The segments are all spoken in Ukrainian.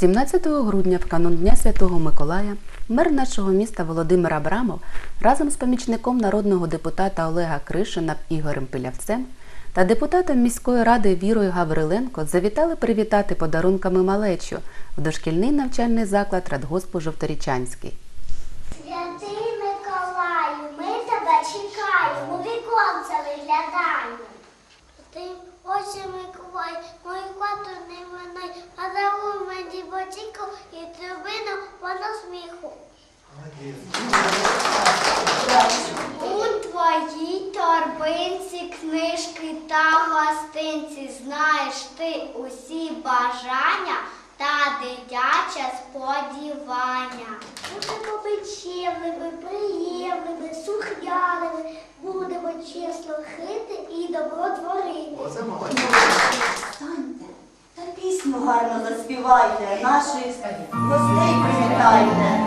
17 грудня, в канун Дня Святого Миколая, мер нашого міста Володимир Абрамов разом з помічником народного депутата Олега Кришина Ігорем Пилявцем та депутатом міської ради Вірою Гавриленко завітали привітати подарунками малечу в дошкільний навчальний заклад Радгоспу Жовторічанський. Ботинку і трубину воно сміху. У твоїй торбинці книжки та гостинці знаєш ти усі бажання та дитяче сподівання. Будемо печемними, приємними, сухняними, будемо чесно хити і добро творити. Гарно заспівайте, наших гостей привітайте.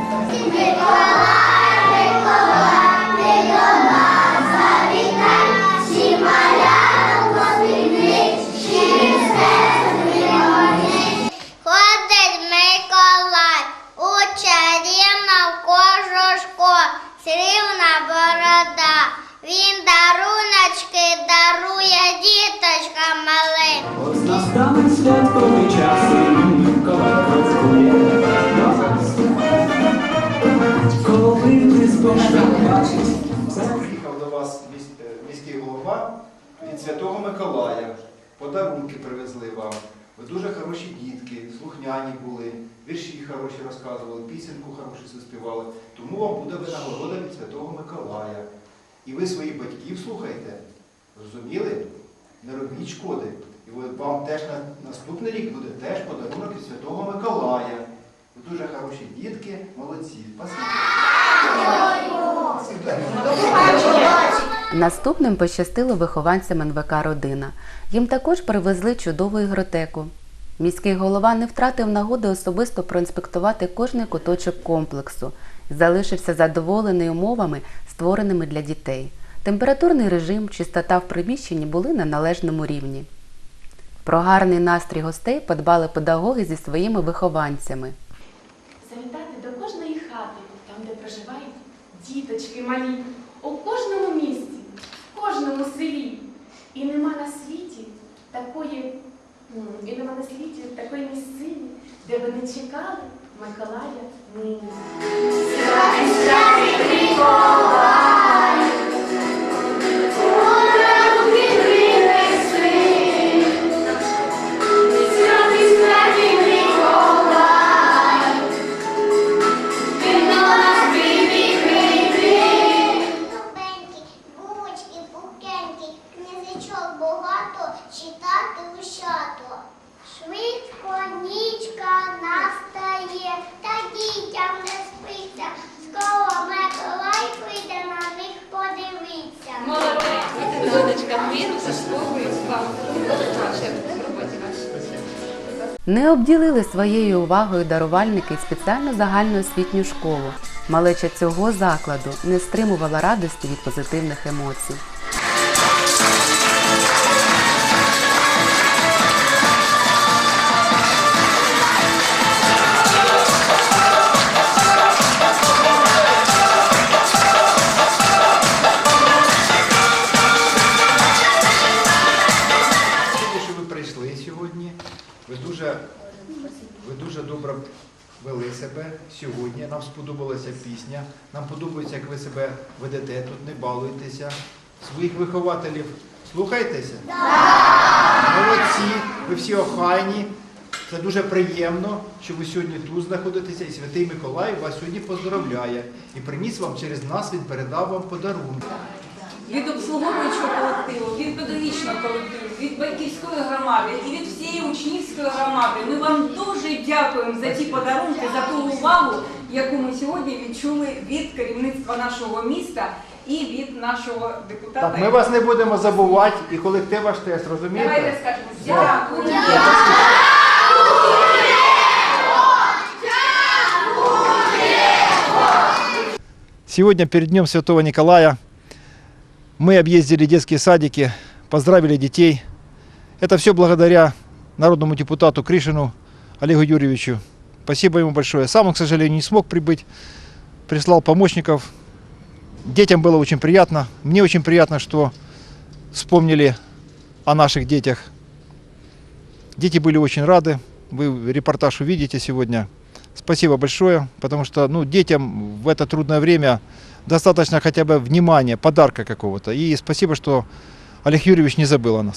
Ходить Миколай у чарівну кожушку, срібна борода. Він даруночки дарує діточкам малим. Настане Миколая. Подарунки привезли вам. Ви дуже хороші дітки, слухняні були, вірші хороші розказували, пісеньку хорошу заспівали. Тому вам буде винагорода від Святого Миколая. І ви своїх батьків слухайте. Розуміли? Не робіть шкоди. І вам теж на наступний рік буде теж подарунок від Святого Миколая. Ви дуже хороші дітки, молодці. Спасибо. Наступним пощастило вихованцям НВК Родина. Їм також привезли чудову ігротеку. Міський голова не втратив нагоди особисто проінспектувати кожний куточок комплексу залишився задоволений умовами, створеними для дітей. Температурний режим, чистота в приміщенні були на належному рівні. Про гарний настрій гостей подбали педагоги зі своїми вихованцями. завітати до кожної хати, там, де проживають діточки малі, у кожному місці, кожному селі. І нема на світі такої, і нема на світі такої місцини, де би не чекали Миколая нині. Донечка, роботі вашій. Не обділили своєю увагою дарувальники спеціальну загальноосвітню школу. Малеча цього закладу не стримувала радості від позитивних емоцій. Дуже, ви дуже добре вели себе сьогодні. Нам сподобалася пісня. Нам подобається, як ви себе ведете тут, не балуєтеся. Своїх вихователів слухайтеся? Молодці, ви всі охайні. Це дуже приємно, що ви сьогодні тут знаходитеся, і Святий Миколай вас сьогодні поздоровляє. І приніс вам через нас, він передав вам подарунки. Від обслуговуючого колективу, від педагогічного колективу, від батьківської громади і від всієї учнівської громади. Ми вам дуже дякуємо за ті подарунки, за ту увагу, яку ми сьогодні відчули від керівництва нашого міста і від нашого депутата. Так, ми вас не будемо забувати, і колектив ваш теж, розумієте? Давайте скажемо дякую. Сегодня, перед Днем Святого Николая, мы объездили детские садики, поздравили детей. Это все благодаря народному депутату Кришину Олегу Юрьевичу. Спасибо ему большое. Сам он, к сожалению, не смог прибыть. Прислал помощников. Детям было очень приятно. Мне очень приятно, что вспомнили о наших детях. Дети были очень рады. Вы репортаж увидите сегодня. Спасибо большое, потому что ну, детям в это трудное время достаточно хотя бы внимания, подарка какого-то. И спасибо, что Олег Юрьевич не забыл о нас.